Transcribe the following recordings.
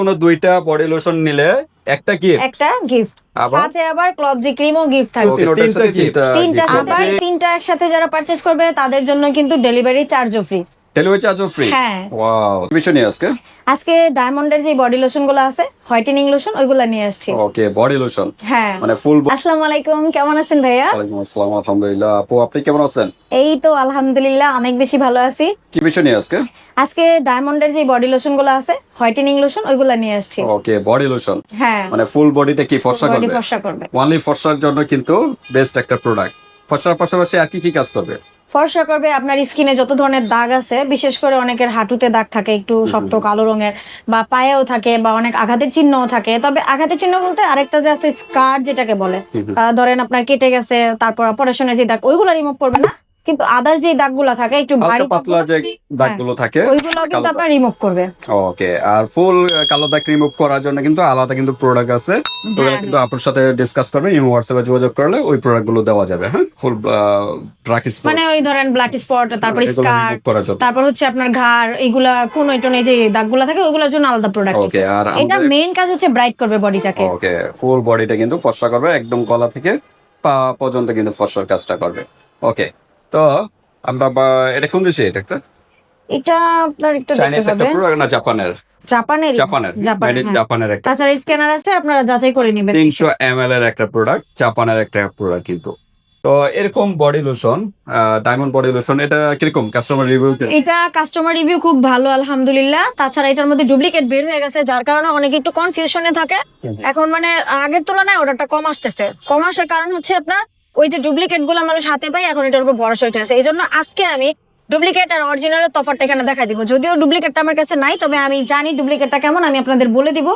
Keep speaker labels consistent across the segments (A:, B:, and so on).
A: কোনো দুইটা body lotion নিলে একটা কি?
B: একটা গিফট সাথে আবার ক্লবজি ক্রিমও গিফট থাকবে।
A: তিনটা
B: তিনটা তিনটা একসাথে যারা পারচেজ করবে তাদের জন্য কিন্তু ডেলিভারি চার্জও ফ্রি
A: ডেলিভারি চার্জও ফ্রি
B: হ্যাঁ।
A: ওয়াও বিষয় নিয়ে আজকে?
B: আজকে ডায়মন্ডের যে বডি লোশনগুলো আছে হোয়াইটেনিং লোশন ওইগুলো নিয়ে আসছি।
A: Okay body lotion?
B: হ্যাঁ।
A: মানে ফুল
B: আসসালামু আলাইকুম কেমন আছেন ভাইয়া?
A: ওয়ালাইকুম আসসালাম আলহামদুলিল্লাহ। আপু আপনি কেমন আছেন?
B: এই তো আলহামদুলিল্লাহ অনেক বেশি ভালো আছি।
A: কি বিষয় নিয়ে আজকে?
B: আজকে ডায়মন্ডের যে বডি লোশনগুলো আছে হোয়াইটেনিং লোশন ওইগুলো নিয়ে আসছি।
A: Okay body lotion?
B: হ্যাঁ।
A: মানে ফুল বডিটা কি ফর্সা
B: বডি
A: করবে?
B: ফর্সা করবে।
A: ওনলি ফর্সার জন্য কিন্তু বেস্ট একটা প্রোডাক্ট ফর্সার পাশাপাশি আর কি কি কাজ করবে?
B: ফর্সা করবে আপনার স্কিনে যত ধরনের দাগ আছে বিশেষ করে অনেকের হাঁটুতে দাগ থাকে একটু শক্ত কালো রঙের বা পায়েও থাকে বা অনেক আঘাতের চিহ্নও থাকে। তবে আঘাতের চিহ্ন বলতে আরেকটা যে আছে স্কার যেটাকে বলে ধরেন আপনার কেটে গেছে তারপর অপারেশনের যে দাগ ওইগুলো রিমুভ করবে না। কিন্তু আদার যে দাগগুলো থাকে একটু ভারী
A: পাতলা যে দাগগুলো থাকে
B: ওইগুলো কিন্তু আপনার রিমুভ করবে।
A: ওকে আর ফুল কালো দাগ রিমুভ করার জন্য কিন্তু আলাদা কিন্তু প্রোডাক্ট আছে। ওগুলো
B: হ্যাঁ।
A: কিন্তু আপুর সাথে ডিসকাস করবে ইমো হোয়াটসঅ্যাপে যোগাযোগ করলে ওই প্রোডাক্টগুলো দেওয়া যাবে হ্যাঁ? ফুল ড্রাক স্পট
B: মানে ওই ধরেন ব্ল্যাক স্পট তারপর স্কার তারপর হচ্ছে আপনার ঘাড় এইগুলা কোন টনে যে দাগগুলো থাকে ওইগুলোর জন্য আলাদা প্রোডাক্ট
A: ওকে আর
B: এটা মেইন কাজ হচ্ছে ব্রাইট করবে বডিটাকে
A: ওকে ফুল বডিটা কিন্তু ফর্সা করবে একদম গলা থেকে পা পর্যন্ত কিন্তু ফর্সার কাজটা করবে। ওকে তো আমরা এটা কোন দেশে এটা একটা?
B: এটা আপনার একটু দেখতে
A: চাইনিজ একটা প্রোডাক্ট না জাপানের
B: জাপানের
A: জাপানের। জাপানের একটা।
B: তাছাড়া স্ক্যানার আছে আপনারা যাচাই করে নেবেন।
A: তিনশো এম এল এর একটা প্রোডাক্ট জাপানের একটা প্রোডাক্ট কিন্তু। তো এরকম body lotion diamond body lotion এটা কীরকম? কাস্টমার রিভিউ
B: এটা কাস্টমার রিভিউ খুব ভালো আলহামদুলিল্লাহ। তাছাড়া এটার মধ্যে ডুপ্লিকেট বের হয়ে গেছে যার কারণে অনেকে একটু কনফিউশনে থাকে। এখন মানে আগের তুলনায় অর্ডারটা কম আসতেছে। কম আসার কারণ হচ্ছে আপনার ওই যে ডুপ্লিকেটগুলো মানুষ হাতে পাই এখন এটার উপর ভরসা হয়ে আছে এই জন্য আজকে আমি ডুপ্লিকেট আর অরিজিনালের তফাৎটা এখানে দেখাই দিব। যদিও ডুপ্লিকেটটা আমার কাছে নাই তবে আমি জানি ডুপ্লিকেটটা কেমন আমি আপনাদের বলে দিব।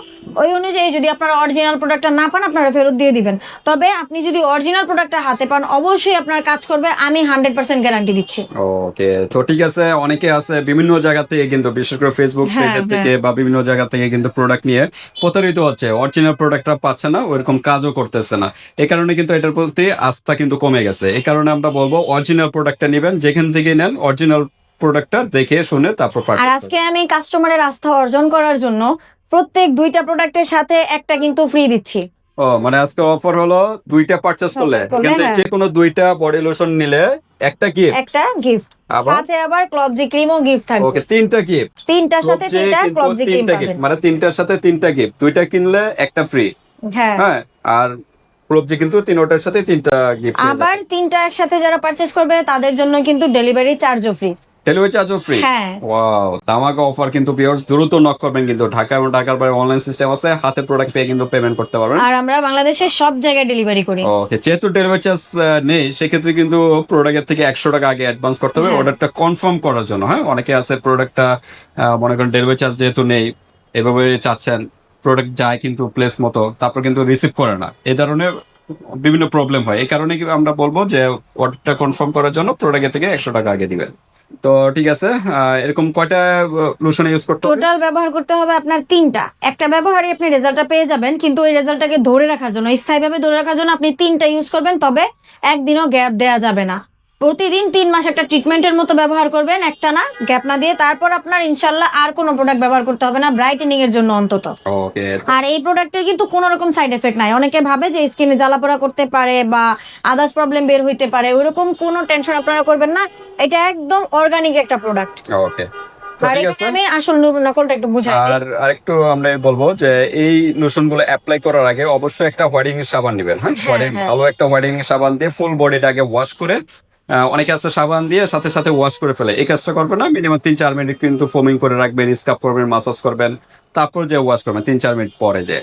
B: ওই অনুযায়ী যদি আপনারা অরিজিনাল প্রোডাক্টটা না পান আপনারা ফেরত দিয়ে দিবেন। তবে আপনি যদি অরিজিনাল প্রোডাক্টটা হাতে পান অবশ্যই আপনার কাজ করবে আমি হান্ড্রেড পার্সেন্ট গ্যারান্টি দিচ্ছি।
A: ওকে তো ঠিক আছে অনেকে আছে বিভিন্ন জায়গা থেকে কিন্তু বিশেষ করে ফেসবুক
B: হ্যাঁ,
A: পেজের থেকে বা বিভিন্ন জায়গা থেকে কিন্তু প্রোডাক্ট নিয়ে প্রতারিত হচ্ছে। অরিজিনাল প্রোডাক্টটা পাচ্ছে না ওইরকম কাজও করতেছে না। এই কারণে কিন্তু এটার প্রতি আস্থা কিন্তু কমে গেছে। এই কারণে আমরা বলব অরিজিনাল প্রোডাক্টটা নেবেন যেখান থেকে নেন অরিজিনাল প্রোডাক্টটা দেখে শুনে তারপর
B: আর আজকে আমি কাস্টমারের আস্থা অর্জন করার জন্য প্রত্যেক দুইটা প্রোডাক্টের সাথে একটা কিন্তু ফ্রি দিচ্ছি।
A: ও মানে আজকে অফার হলো দুইটা পারচেজ করলে।
B: হ্যাঁ।
A: যে কোনো দুইটা বডি লোশন নিলে একটা গিফট
B: একটা গিফট সাথে আবার ক্লবজি ক্রিমও গিফট থাকবে।
A: ওকে তিনটা গিফট
B: তিনটার সাথে তিনটা ক্লবজি ক্রিম
A: তিনটা
B: পাবেন।
A: মানে তিনটার সাথে তিনটা গিফট দুইটা কিনলে একটা ফ্রি
B: হ্যাঁ।
A: হ্যাঁ আর ক্লবজি কিন্তু তিনটার সাথে তিনটা গিফট
B: আবার তিনটা একসাথে যারা পারচেজ করবে তাদের জন্য কিন্তু ডেলিভারি চার্জও ফ্রি
A: ডেলিভারি চার্জও ফ্রি
B: হ্যাঁ।
A: ওয়াও দামাকা অফার কিন্তু ভিউয়ার্স দ্রুত নক করবেন কিন্তু। ঢাকা এবং ঢাকার বাইরে অনলাইন সিস্টেম আছে হাতে প্রোডাক্ট পেয়ে কিন্তু পেমেন্ট করতে পারবেন।
B: আর আমরা বাংলাদেশের সব জায়গায় ডেলিভারি করি।
A: ওকে যেহেতু ডেলিভারি চার্জ নেই সেক্ষেত্রে কিন্তু প্রোডাক্টের থেকে একশো টাকা আগে অ্যাডভান্স করতে হবে।
B: হ্যাঁ।
A: অর্ডারটা কনফার্ম করার জন্য হ্যাঁ? অনেকে আছে প্রোডাক্টটা মনে করেন ডেলিভারি চার্জ যেহেতু নেই এভাবে চাচ্ছেন। প্রোডাক্ট যায় কিন্তু প্লেস মতো, তারপর কিন্তু রিসিভ করে না। এই ধরনের বিভিন্ন প্রবলেম হয়। এই কারণে কি আমরা বলব যে অর্ডারটা কনফার্ম করার জন্য প্রোডাক্টের থেকে একশো টাকা আগে দিবেন। তো ঠিক আছে এরকম কয়টা লোশন ইউজ করতে
B: টোটাল ব্যবহার করতে হবে আপনার তিনটা। একটা ব্যবহারই আপনি রেজাল্টটা পেয়ে যাবেন, কিন্তু ওই রেজাল্টটাকে ধরে রাখার জন্য, স্থায়ীভাবে ধরে রাখার জন্য আপনি তিনটা ইউজ করবেন, তবে একদিনও গ্যাপ দেওয়া যাবে না। প্রতিদিন তিন মাস একটা ট্রিটমেন্টের মতো ব্যবহার করবেন একটা না গ্যাপ না দিয়ে তারপর আপনার ইনশাল্লাহ আর কোনো প্রোডাক্ট ব্যবহার করতে হবে না ব্রাইটেনিং এর জন্য অন্তত।
A: ওকে।
B: আর এই প্রোডাক্টের কিন্তু কোনো রকম সাইড এফেক্ট নাই। অনেকে ভাবে যে স্কিনে জ্বালাপোড়া করতে পারে বা আদার্স প্রবলেম বের হইতে পারে ওইরকম কোনো টেনশন আপনারা করবেন না। এটা একদম অর্গানিক একটা প্রোডাক্ট
A: ওকে।
B: আমি আসল নকলটা একটু বুঝাই
A: আর আরেকটু আমরা বলব যে এই লোশনগুলো অ্যাপ্লাই করার আগে অবশ্যই একটা হোয়াইটিং সাবান নেবেন হ্যাঁ? হোয়াইটিং
B: হ্যাঁ।
A: ভালো একটা হোয়াইটিং সাবান দিয়ে ফুল বডিটাকে ওয়াশ করে অনেকে আছে সাবান দিয়ে সাথে সাথে ওয়াশ করে ফেলে। এই কাজটা করবেন না মিনিমাম তিন চার মিনিট কিন্তু ফোমিং করে রাখবেন স্কাপ করবেন মাসাজ করবেন তারপর যে ওয়াশ করবেন তিন চার মিনিট পরে যে।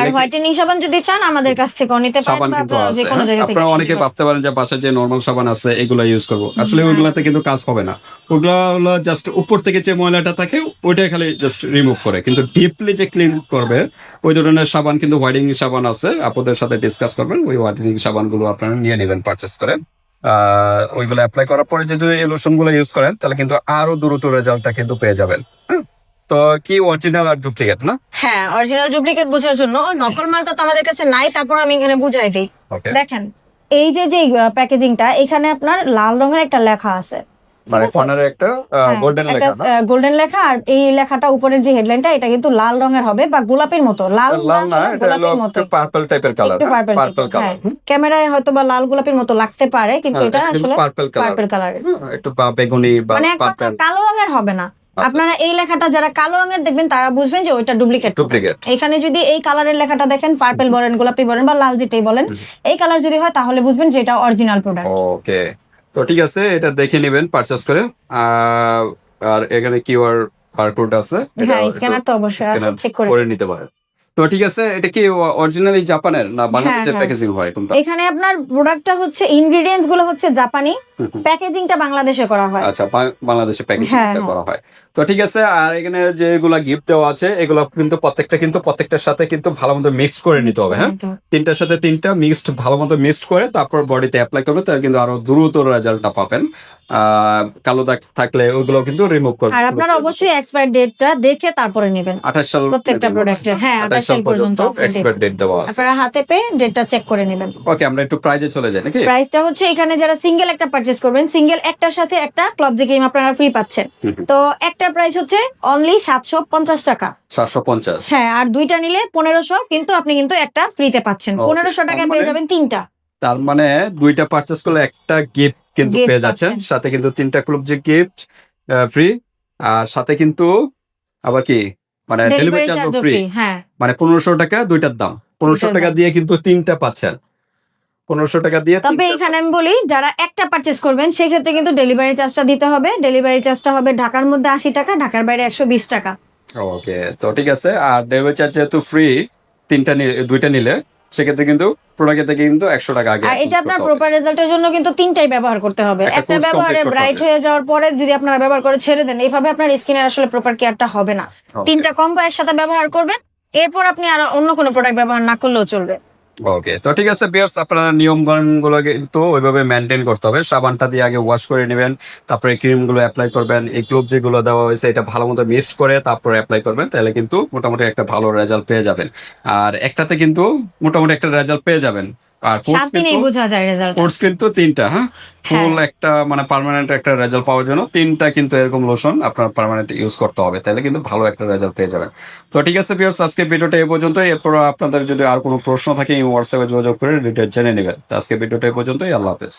B: আর হোয়াইটেনিং সাবান যদি চান আমাদের কাছ থেকেও নিতে পারেন
A: সাবান
B: বা
A: কিন্তু
B: আপনারা
A: আছে হ্যাঁ?
B: থেকে
A: আপনারা অনেকে ভাবতে পারেন যে বাসায় যে নর্মাল সাবান আছে এগুলো ইউজ করব। আসলে ওইগুলাতে কিন্তু কাজ হবে না। ওগুলো হলো জাস্ট উপর থেকে যে ময়লাটা থাকে ওইটাই খালি জাস্ট রিমুভ করে। কিন্তু ডিপলি যে ক্লিন করবে ওই ধরনের সাবান কিন্তু হোয়াইটিং সাবান আছে। আপনাদের সাথে ডিসকাস করবেন ওই হোয়াইটিং সাবানগুলো আপনারা নিয়ে নেবেন পারচেস করে। আহ, ওইগুলো অ্যাপ্লাই করার পরে যদি এই লোশনগুলো ইউজ করেন তাহলে কিন্তু আরও দ্রুত রেজাল্টটা কিন্তু পেয়ে যাবেন? তো কি অরিজিনাল আর ডুপ্লিকেট না?
B: হ্যাঁ অরিজিনাল ডুপ্লিকেট বোঝার জন্য নকল মালটা তো আমাদের কাছে নাই তারপর আমি এখানে বুঝাই দিই। দেখেন এই যে যে প্যাকেজিংটা এখানে আপনার লাল রঙের একটা লেখা আছে।
A: মানে কর্নারে একটা গোল্ডেন লেখা
B: গোল্ডেন লেখা আর এই লেখাটা উপরের যে হেডলাইনটা এটা কিন্তু লাল রঙের হবে বা গোলাপের মতো। লাল
A: লাল না
B: না,
A: এটা হলো
B: গোলাপের মতো।
A: একটু পার্পল টাইপের কালার
B: পার্পল
A: পার্পল কালার
B: ক্যামেরায় হয়তো বা লাল গোলাপের মতো লাগতে পারে কিন্তু এটা আসলে
A: পার্পল কালার
B: পার্পল কালারের
A: একটু বেগুনি বা
B: মানে এক কথা
A: পার্পল।
B: কালো রঙের হবে না।
A: আচ্ছা।
B: আপনারা এই লেখাটা যারা কালো রঙের দেখবেন তারা বুঝবেন যে ওইটা ডুপ্লিকেট
A: ডুপ্লিকেট
B: এখানে যদি এই কালারের লেখাটা দেখেন পার্পল বলেন গোলাপি বলেন বা লাল যেটাই বলেন এই কালার যদি হয় তাহলে বুঝবেন যে এটা অরিজিনাল প্রোডাক্ট
A: ওকে তো ঠিক আছে এটা দেখে নেবেন পারচেস করে। আহ, আর এখানে কিউআর বারকোড আছে এটা
B: স্ক্যানার তো অবশ্যই
A: আছে
B: চেক করে
A: করে নিতে পারেন। তো ঠিক আছে এটা কি অরিজিনালি জাপানের না বাংলাদেশের
B: হ্যাঁ।
A: প্যাকেজিং হয় কোনটা?
B: এখানে আপনার প্রোডাক্টটা হচ্ছে ইনগ্রেডিয়েন্টসগুলো হচ্ছে জাপানি। প্যাকেজিংটা বাংলাদেশে করা হয়।
A: আচ্ছা বাংলাদেশে প্যাকেজিং
B: হ্যাঁ।
A: করা হয়। তো ঠিক আছে আর এখানে যেগুলা গিফট দেওয়া আছে এগুলো কিন্তু প্রত্যেকটা কিন্তু প্রত্যেকটার সাথে কিন্তু ভালো মতো মিক্সড করে নিতে হবে হ্যাঁ? তিনটার সাথে তিনটা মিক্সড ভালো মতো মিক্সড করে তারপর বডিতে অ্যাপ্লাই করবে তাহলে কিন্তু আরও দ্রুত রেজাল্টটা পাবেন। আহ, কালো দাগ থাকলে ওগুলো কিন্তু রিমুভ করবে
B: আর আপনারা অবশ্যই এক্সপায়ার ডেটটা দেখে তারপরে নেবেন।
A: আঠাশ সাল
B: প্রত্যেকটা প্রোডাক্টের হ্যাঁ
A: সাল পর্যন্ত এক্সপায়ার ডেট দেওয়া আছে।
B: আপনারা হাতে পেয়ে ডেটটা চেক করে নেবেন।
A: ওকে আমরা একটু প্রাইজে চলে যাই নাকি?
B: প্রাইসটা হচ্ছে এখানে যারা সিঙ্গেল একটা পারচেজ করবেন সিঙ্গেল একটার সাথে একটা ক্লব ক্রিম আপনারা ফ্রি পাচ্ছেন। তো একটা প্রাইস হচ্ছে অনলি সাতশো পঞ্চাশ টাকা।
A: সাতশো পঞ্চাশ।
B: হ্যাঁ আর দুইটা নিলে পনেরোশো কিন্তু আপনি কিন্তু একটা ফ্রিতে পাচ্ছেন। পনেরোশো টাকায়
A: তার
B: পেয়ে
A: মানে-
B: যাবেন তিনটা।
A: তার মানে দুইটা পারচেস করলে একটা গিফট কিন্তু পেয়ে যাচ্ছেন সাথে কিন্তু তিনটা ক্লুব যে গিফট ফ্রি আর সাথে কিন্তু আবার কি? মানে ডেলিভারি
B: চার্জ
A: চার্জও ফ্রি মানে পনেরোশো টাকা দুইটার দাম। পনেরোশো টাকা দিয়ে কিন্তু তিনটা পাচ্ছেন। পনেরোশো টাকা দিয়ে
B: তবে এখানে আমি বলি যারা একটা পারচেস করবেন সেই ক্ষেত্রে কিন্তু ডেলিভারি চার্জটা দিতে হবে। ডেলিভারি চার্জটা হবে ঢাকার মধ্যে আশি টাকা ঢাকার বাইরে একশো বিশ টাকা।
A: ওকে তো ঠিক আছে। আর ডেলিভারি চার্জ যেহেতু ফ্রি তিনটা দুইটা নিলে সেক্ষেত্রে কিন্তু প্রোডাক্টের থেকে কিন্তু একশো টাকা আগে
B: আর এটা আপনার প্রপার রেজাল্টের জন্য কিন্তু তিনটাই ব্যবহার করতে হবে।
A: একটা
B: ব্যবহারে ব্রাইট হয়ে যাওয়ার পরে যদি আপনারা ব্যবহার করে ছেড়ে দেন এইভাবে আপনার স্কিনের আসলে প্রপার কেয়ারটা হবে না। তিনটা কম কম্বো সাথে ব্যবহার করবেন এরপর আপনি আর অন্য কোনো প্রোডাক্ট ব্যবহার না করলেও চলবে।
A: ওকে তো ঠিক আছে বিয়ার্স আপনারা নিয়মগুলো কিন্তু ওইভাবে মেনটেন করতে হবে। সাবানটা দিয়ে আগে ওয়াশ করে নেবেন, তারপরে ক্রিমগুলো অ্যাপ্লাই করবেন, এই ক্লোভ যেগুলো দেওয়া হয়েছে, এটা ভালো মতো মিক্সড করে তারপরে অ্যাপ্লাই করবেন, তাহলে কিন্তু মোটামুটি একটা ভালো রেজাল্ট পেয়ে যাবেন। আর একটাতে কিন্তু মোটামুটি একটা রেজাল্ট পেয়ে যাবেন। আর কোর্স কিন্তু কোর্স তিনটা হ্যাঁ? ফুল একটা মানে পার্মানেন্ট একটা রেজাল্ট পাওয়ার জন্য তিনটা কিন্তু এরকম লোশন আপনার পার্মানেন্ট ইউজ করতে হবে। তাহলে কিন্তু ভালো একটা রেজাল্ট পেয়ে যাবেন। তো ঠিক আছে বিয়ার্স আজকে ভিডিওটা এই পর্যন্ত এরপর আপনাদের যদি আর কোনো প্রশ্ন থাকে হোয়াটসঅ্যাপে যোগাযোগ করে ডিটেল জেনে নেবেন। তো আজকে ভিডিওটা এই পর্যন্তই। আল্লাহ হাফেজ।